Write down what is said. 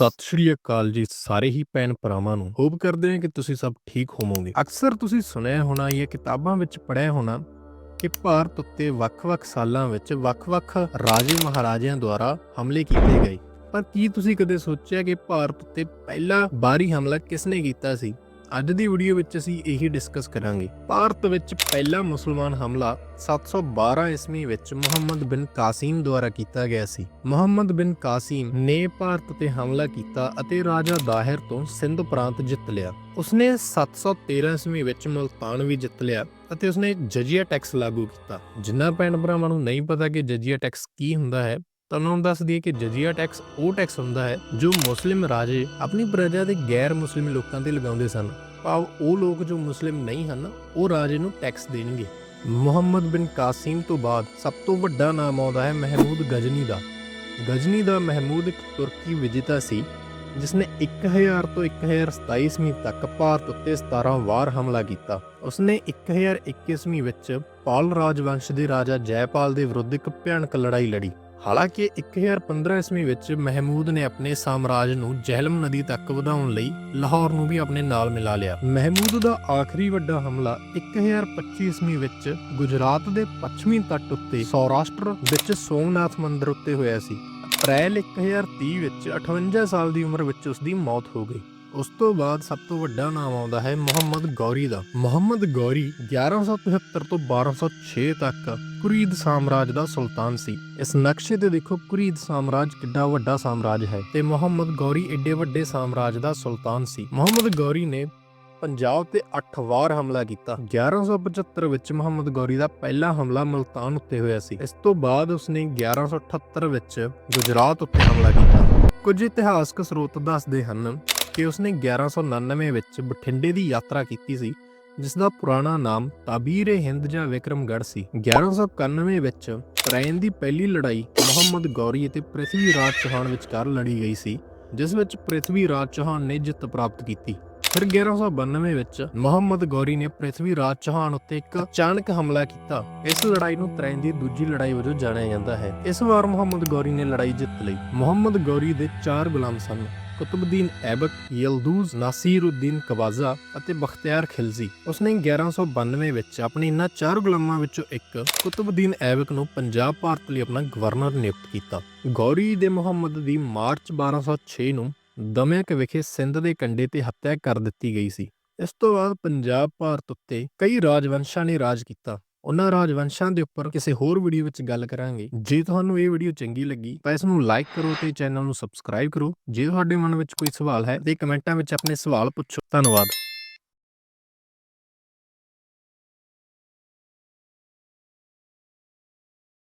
ਸਤਿ ਸ਼੍ਰੀ ਅਕਾਲ ਜੀ ਸਾਰੇ ਹੀ ਭੈਣ ਭਰਾਵਾਂ ਨੂੰ। ਹੋਪ ਕਰਦੇ ਹਾਂ ਕਿ ਤੁਸੀਂ ਸਭ ਠੀਕ ਹੋਵੋਗੇ। ਅਕਸਰ ਤੁਸੀਂ ਸੁਣਿਆ ਹੋਣਾ, ਜਾਂ ਕਿਤਾਬਾਂ ਵਿੱਚ ਪੜ੍ਹਿਆ ਹੋਣਾ, ਕਿ ਭਾਰਤ ਉੱਤੇ ਵੱਖ-ਵੱਖ ਸਾਲਾਂ ਵਿੱਚ ਵੱਖ-ਵੱਖ ਰਾਜੇ ਮਹਾਰਾਜਿਆਂ ਦੁਆਰਾ ਹਮਲੇ ਕੀਤੇ ਗਏ। ਪਰ ਕੀ ਤੁਸੀਂ ਕਦੇ ਸੋਚਿਆ ਕਿ ਭਾਰਤ ਉੱਤੇ ਪਹਿਲਾ ਬਾਹਰੀ ਹਮਲਾ ਕਿਸ ਨੇ ਕੀਤਾ ਸੀ? ਅੱਜ ਦੀ ਵੀਡੀਓ ਵਿੱਚ ਅਸੀਂ ਇਹੀ ਡਿਸਕਸ ਕਰਾਂਗੇ। ਭਾਰਤ ਵਿੱਚ ਪਹਿਲਾ ਮੁਸਲਮਾਨ ਹਮਲਾ 712 ਈਸਵੀ ਵਿੱਚ ਮੁਹੰਮਦ ਬਿਨ ਕਾਸਿਮ ਦੁਆਰਾ ਕੀਤਾ ਗਿਆ ਸੀ। ਮੁਹੰਮਦ ਬਿਨ ਕਾਸਿਮ ਨੇ ਭਾਰਤ ਤੇ ਹਮਲਾ ਕੀਤਾ ਅਤੇ ਰਾਜਾ ਦਾਹਿਰ ਤੋਂ ਸਿੰਧ ਪ੍ਰਾਂਤ ਜਿੱਤ ਲਿਆ। ਉਸਨੇ 713 ਈਸਵੀ ਵਿੱਚ ਮੁਲਤਾਨ ਵੀ ਜਿੱਤ ਲਿਆ ਅਤੇ ਉਸਨੇ ਜਜ਼ੀਆ ਟੈਕਸ ਲਾਗੂ ਕੀਤਾ। ਜਿੰਨਾ ਭੈਣ ਭਰਾਵਾਂ ਨੂੰ ਨਹੀਂ ਪਤਾ ਕਿ ਜਜ਼ੀਆ ਟੈਕਸ ਕੀ ਹੁੰਦਾ ਹੈ ਤੁਹਾਨੂੰ ਨੂੰ ਦੱਸ ਦਈਏ ਕਿ ਜਜ਼ੀਆ ਟੈਕਸ ਉਹ ਟੈਕਸ ਹੁੰਦਾ ਹੈ ਜੋ ਮੁਸਲਿਮ ਰਾਜੇ ਆਪਣੀ ਪ੍ਰਜਾ ਦੇ ਗੈਰ ਮੁਸਲਿਮ ਲੋਕਾਂ ਤੇ ਲਗਾਉਂਦੇ ਸਨ। ਭਾਵ ਉਹ ਲੋਕ ਜੋ ਮੁਸਲਿਮ ਨਹੀਂ ਹਨ, ਉਹ ਰਾਜੇ ਨੂੰ ਟੈਕਸ ਦੇਣਗੇ। ਮੁਹੰਮਦ ਬਿਨ ਕਾਸਿਮ ਤੋਂ ਬਾਅਦ ਸਭ ਤੋਂ ਵੱਡਾ ਨਾਮ ਆਉਂਦਾ ਹੈ ਮਹਿਮੂਦ ਗਜਨੀ ਦਾ। ਗਜਨੀ ਦਾ ਮਹਿਮੂਦ ਇੱਕ ਤੁਰਕੀ ਵਿਜੇਤਾ ਸੀ, ਜਿਸਨੇ 1000 ਤੋਂ 1027 ਈਸਵੀ ਤੱਕ ਭਾਰਤ ਉੱਤੇ 17 ਵਾਰ ਹਮਲਾ ਕੀਤਾ। ਉਸਨੇ 1021 ਈਸਵੀ ਵਿੱਚ ਪਾਲ ਰਾਜਵੰਸ਼ ਦੇ ਰਾਜਾ ਜੈਪਾਲ ਦੇ ਵਿਰੁੱਧ ਇੱਕ ਭਿਆਨਕ ਲੜਾਈ ਲੜੀ। ਹਾਲਾਂਕਿ 1015 ਈਸਵੀ ਵਿੱਚ ਮਹਿਮੂਦ ਨੇ ਆਪਣੇ ਸਾਮਰਾਜ ਨੂੰ ਜਹਿਲਮ ਨਦੀ ਤੱਕ ਵਧਾਉਣ ਲਈ ਲਾਹੌਰ ਨੂੰ ਵੀ ਆਪਣੇ ਨਾਲ ਮਿਲਾ ਲਿਆ। ਮਹਿਮੂਦ ਦਾ ਆਖਰੀ ਵੱਡਾ ਹਮਲਾ 1025 ਈਸਵੀ ਵਿੱਚ ਗੁਜਰਾਤ ਦੇ ਪੱਛਮੀ ਤੱਟ ਉੱਤੇ ਸੌਰਾਸ਼ਟਰ ਵਿੱਚ ਸੋਮਨਾਥ ਮੰਦਿਰ ਉੱਤੇ ਹੋਇਆ ਸੀ। ਅਪ੍ਰੈਲ 1030 ਵਿੱਚ 58 ਸਾਲ ਦੀ ਉਮਰ ਵਿੱਚ ਉਸ ਦੀ ਮੌਤ ਹੋ ਗਈ। ਉਸ ਤੋਂ ਬਾਅਦ ਸਭ ਤੋਂ ਵੱਡਾ ਨਾਮ ਆਉਂਦਾ ਹੈ ਮੁਹੰਮਦ ਗੌਰੀ ਦਾ। ਮੁਹੰਮਦ ਗੌਰੀ 1173 ਤੋਂ 1206 ਤੱਕ ਕੁਰੀਦ ਸਾਮਰਾਜ ਦਾ ਸੁਲਤਾਨ ਸੀ। ਇਸ ਨਕਸ਼ੇ ਤੇ ਦੇਖੋ ਕੁਰੀਦ ਸਾਮਰਾਜ ਕਿੱਡਾ ਵੱਡਾ ਸਾਮਰਾਜ ਹੈ ਤੇ ਮੁਹੰਮਦ ਗੌਰੀ ਏਡੇ ਵੱਡੇ ਸਾਮਰਾਜ ਦਾ ਸੁਲਤਾਨ ਸੀ। ਮੁਹੰਮਦ ਗੌਰੀ ਨੇ ਪੰਜਾਬ ਤੇ 8 ਵਾਰ ਹਮਲਾ ਕੀਤਾ। 1175 ਵਿੱਚ ਮੁਹੰਮਦ ਗੌਰੀ ਦਾ ਪਹਿਲਾ ਹਮਲਾ ਮਲਤਾਨ ਉੱਤੇ ਹੋਇਆ ਸੀ। ਇਸ ਤੋਂ ਬਾਅਦ ਉਸਨੇ 1178 ਵਿੱਚ ਗੁਜਰਾਤ ਉੱਤੇ ਹਮਲਾ ਕੀਤਾ। ਕੁਝ ਇਤਿਹਾਸਕ ਸਰੋਤ ਦੱਸਦੇ ਹਨ ਕਿ ਉਸਨੇ 1199 ਵਿੱਚ ਬਠਿੰਡੇ ਦੀ ਯਾਤਰਾ ਕੀਤੀ ਸੀ ਜਿਸ ਦਾ ਪੁਰਾਣਾ ਨਾਮ ਤਾਬੀਰ ਹਿੰਦ ਜਾਂ ਵਿਕਰਮਗੜ੍ਹ ਸੀ। 1191 ਵਿੱਚ ਤਰਾਇਨ ਦੀ ਪਹਿਲੀ ਲੜਾਈ ਮੁਹੰਮਦ ਗੌਰੀ ਅਤੇ ਪ੍ਰਿਥਵੀ ਰਾਜ ਚੌਹਾਨ ਵਿਚਕਾਰ ਲੜੀ ਗਈ ਸੀ, ਜਿਸ ਵਿੱਚ ਪ੍ਰਿਥਵੀ ਰਾਜ ਚੌਹਾਨ ਨੇ ਜਿੱਤ ਪ੍ਰਾਪਤ ਕੀਤੀ। ਫਿਰ 1192 ਵਿੱਚ ਮੁਹੰਮਦ ਗੌਰੀ ਨੇ ਪ੍ਰਿਥਵੀ ਰਾਜ ਚੌਹਾਨ ਉੱਤੇ ਇੱਕ ਅਚਾਨਕ ਹਮਲਾ ਕੀਤਾ। ਇਸ ਲੜਾਈ ਨੂੰ ਤਰਾਇਨ ਦੀ ਦੂਜੀ ਲੜਾਈ ਵਜੋਂ ਜਾਣਿਆ ਜਾਂਦਾ ਹੈ। ਇਸ ਵਾਰ ਮੁਹੰਮਦ ਗੌਰੀ ਨੇ ਲੜਾਈ ਜਿੱਤ ਲਈ। ਮੁਹੰਮਦ ਗੌਰੀ ਦੇ ਚਾਰ ਗੁਲਾਮ ਸਨ। ਕੁਤਬਦੀਨ ਐਬਕ, ਯਲਦੂਜ਼ ਨਾਸੀਰਉਦੀਨ ਕਵਾਜ਼ਾ ਅਤੇ ਬਖਤਿਆਰ ਖਿਲਜ਼ੀ। ਉਸਨੇ 1192 ਵਿੱਚ ਆਪਣੇ ਇਹਨਾਂ ਚਾਰ ਗੁਲਾਮਾਂ ਵਿੱਚੋਂ ਇੱਕ ਕੁਤਬਦੀਨ ਐਬਕ ਨੂੰ ਪੰਜਾਬ ਭਾਰਤ ਲਈ ਆਪਣਾ ਗਵਰਨਰ ਨਿਯੁਕਤ ਕੀਤਾ। ਗੌਰੀ ਦੇ ਮੁਹੰਮਦ ਦੀ ਮਾਰਚ 1206 ਨੂੰ ਦਮਿਆਕ ਵਿਖੇ ਸਿੰਧ ਦੇ ਕੰਡੇ ਤੇ ਹੱਤਿਆ ਕਰ ਦਿੱਤੀ ਗਈ ਸੀ। ਇਸ ਤੋਂ ਬਾਅਦ ਪੰਜਾਬ ਭਾਰਤ ਉੱਤੇ ਕਈ ਰਾਜਵੰਸ਼ਾਂ ਨੇ ਰਾਜ ਕੀਤਾ। ਉਹਨਾਂ ਰਾਜਵੰਸ਼ਾਂ ਦੇ ਉੱਪਰ ਕਿਸੇ ਹੋਰ ਵੀਡੀਓ ਵਿੱਚ ਗੱਲ ਕਰਾਂਗੇ। ਜੇ ਤੁਹਾਨੂੰ ਇਹ ਵੀਡੀਓ ਚੰਗੀ ਲੱਗੀ, ਤਾਂ ਇਸ ਨੂੰ ਲਾਈਕ ਕਰੋ ਤੇ ਚੈਨਲ ਨੂੰ ਸਬਸਕ੍ਰਾਈਬ ਕਰੋ। ਜੇ ਤੁਹਾਡੇ ਮਨ ਵਿੱਚ ਕੋਈ ਸਵਾਲ ਹੈ, ਤੇ ਕਮੈਂਟਾਂ ਵਿੱਚ ਆਪਣੇ ਸਵਾਲ ਪੁੱਛੋ। ਧੰਨਵਾਦ।